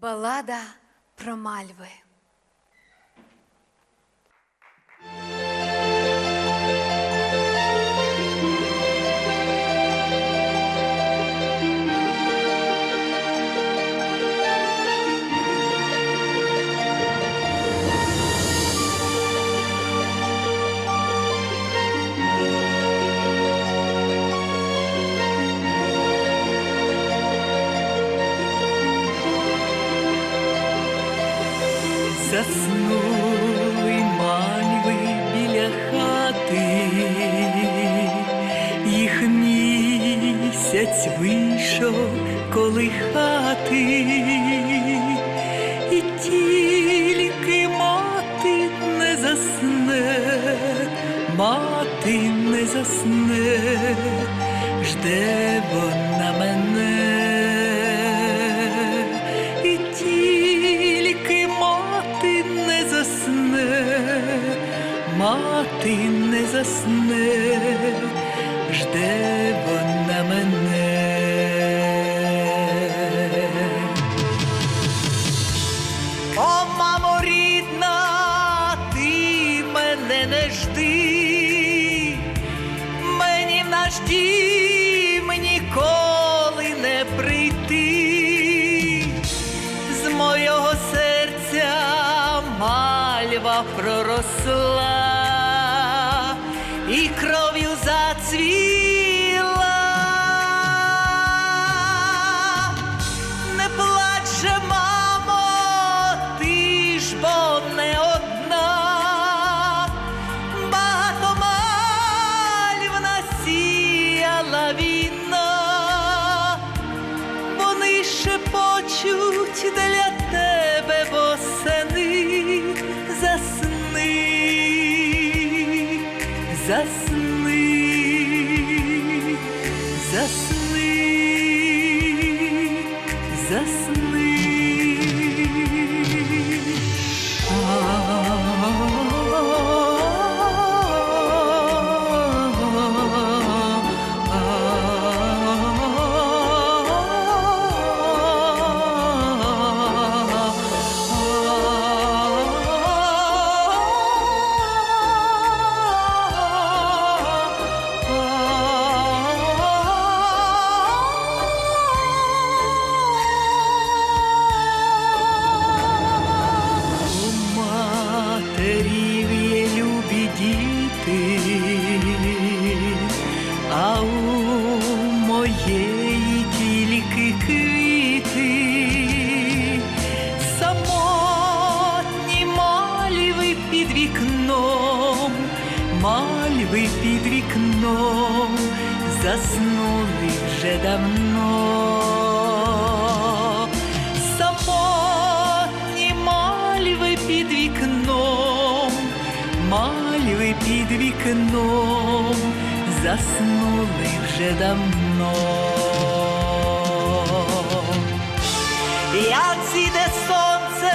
Балада про мальви. Заснули мальви біля хати, їх місяць вийшов колихати, і тільки мати не засне, мати не засне, жде і кров'ю зацвіла. матерів є любі діти, а у моєї тільки квіти, самотні мальви під вікном, мальви під вікном, заснули вже давно. Мальви під вікном, заснули вже давно. Як зійде сонце,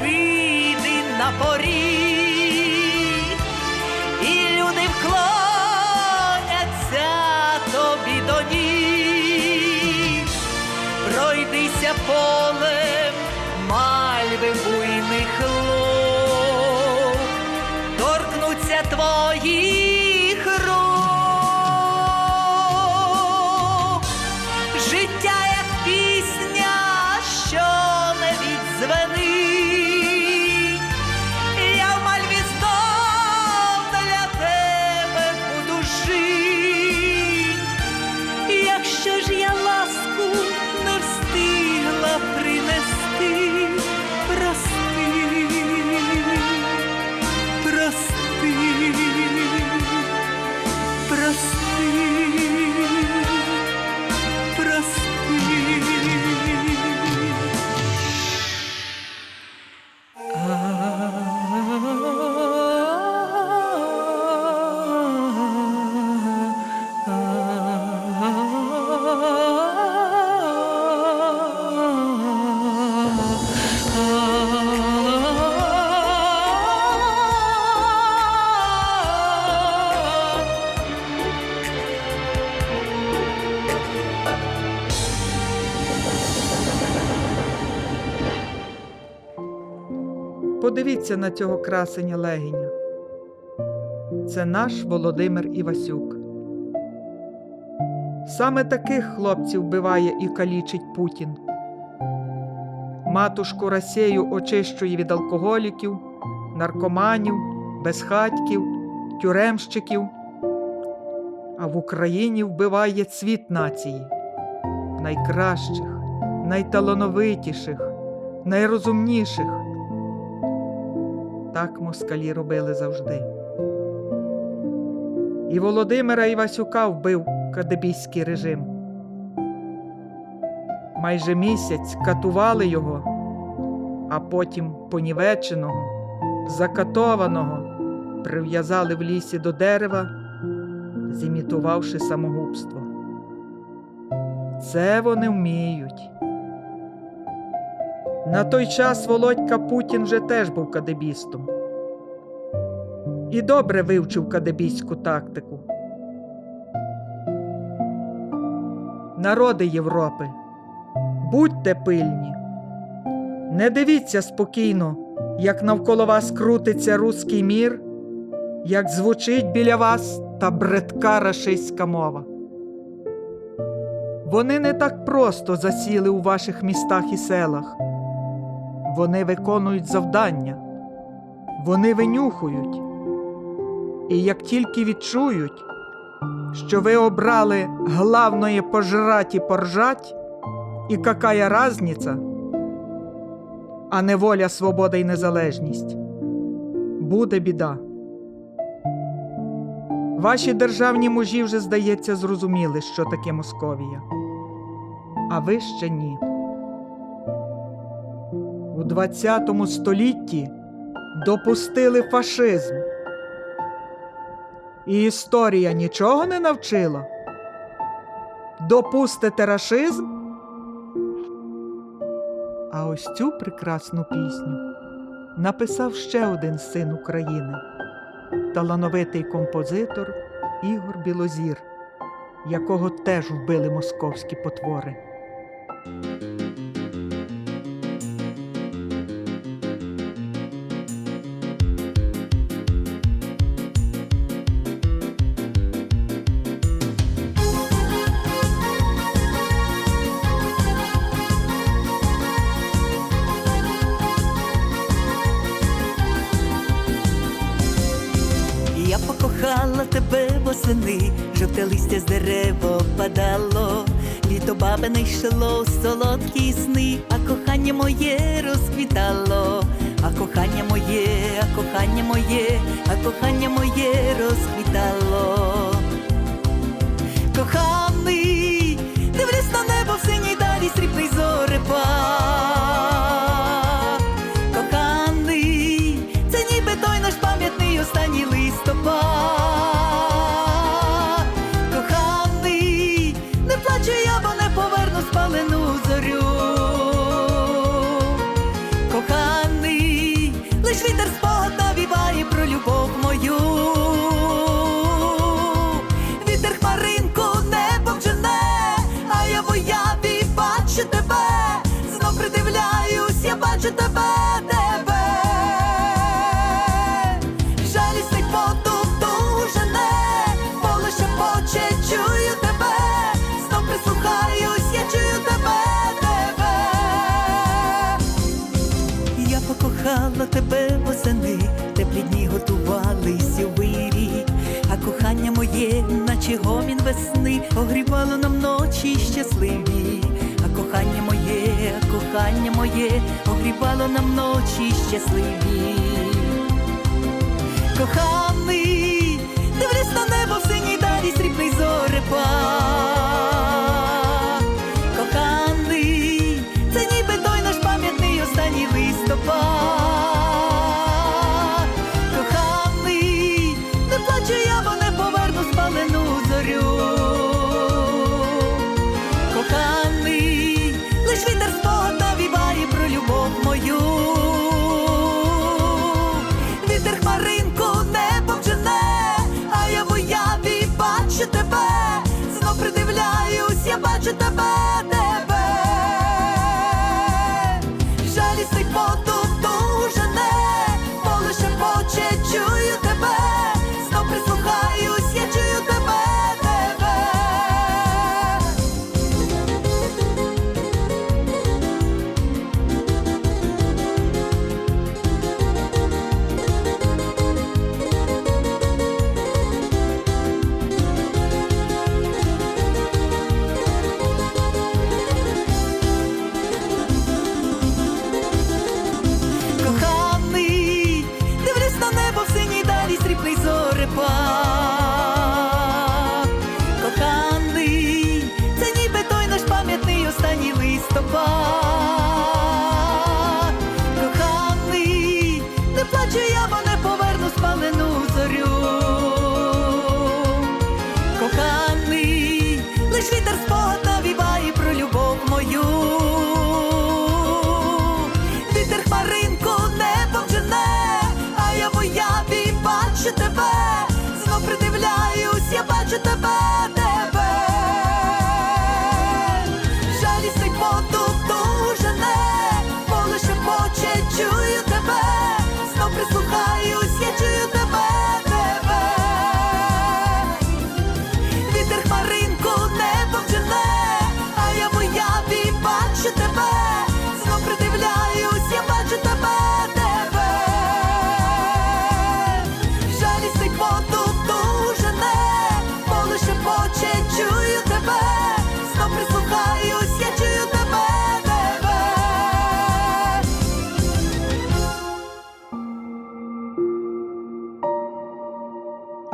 вийди на поріг, Подивіться на цього красення легеня. Це наш Володимир Івасюк. Саме таких хлопців вбиває і калічить Путін. Матушку Росію очищує від алкоголіків, наркоманів, безхатьків, тюремщиків, а в Україні вбиває цвіт нації, найкращих, найталановитіших, найрозумніших. Так москалі робили завжди. І Володимира Івасюка вбив кадебійський режим. Майже місяць катували його, а потім понівеченого, закатованого прив'язали в лісі до дерева, зімітувавши самогубство. Це вони вміють. На той час Володька Путін вже теж був кадебістом. І добре вивчив кадебійську тактику. Народи Європи, будьте пильні. Не дивіться спокійно, як навколо вас крутиться руський мір, як звучить біля вас та бредка рашистська мова. Вони не так просто засіли у ваших містах і селах. Вони виконують завдання, вони винюхують. І як тільки відчують, що ви обрали главное пожрать і поржать, і какая разниця, а не воля, свобода і незалежність, буде біда. Ваші державні мужі вже, здається, зрозуміли, що таке Московія, а ви ще ні. ХХ столітті допустили фашизм. І історія нічого не навчила. Допустите рашизм? А ось цю прекрасну пісню написав ще один син України, талановитий композитор Ігор Білозір, якого теж вбили московські потвори. Восени, жовте листя з дерева падало, літо бабине йшло, солодкі сни, а кохання моє розквітало, а кохання моє, а кохання моє, а кохання моє розквітало. Бачу тебе, тебе. Жалісний потух тужене, поле шепоче, чую тебе, знов прислухаюсь, я чую тебе, тебе. Я покохала тебе восени, теплі дні готувались у вирі, а кохання моє, наче гомін весни, огрівало нам ночі щасливі, кохання моє, кохання моє, огрібало нам ночі щасливі. Коханий, дивись на небо в синій далі срібний зорепад.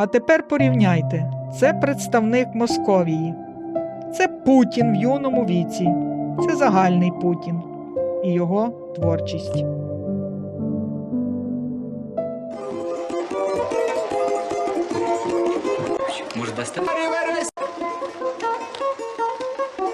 А тепер порівняйте: це представник Московії, це Путін в юному віці, це загальний Путін і його творчість. Может, дасте?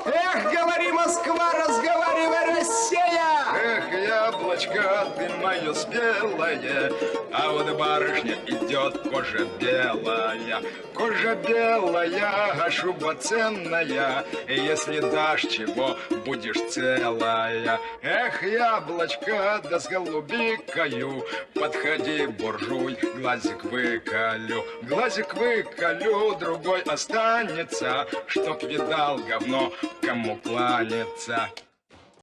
Эх, говори, Москва, разговаривай, Россия! Эх, яблочко, ты мое спелое, а вот барышня идет кожа белая. Кожа белая, а шуба ценная, если дашь чего, будешь целая. Эх, яблочко, да с голубикою, подходи, буржуй, глазик выколю. Глазик выколю, другой останется, чтоб видал говно, кому кланяться.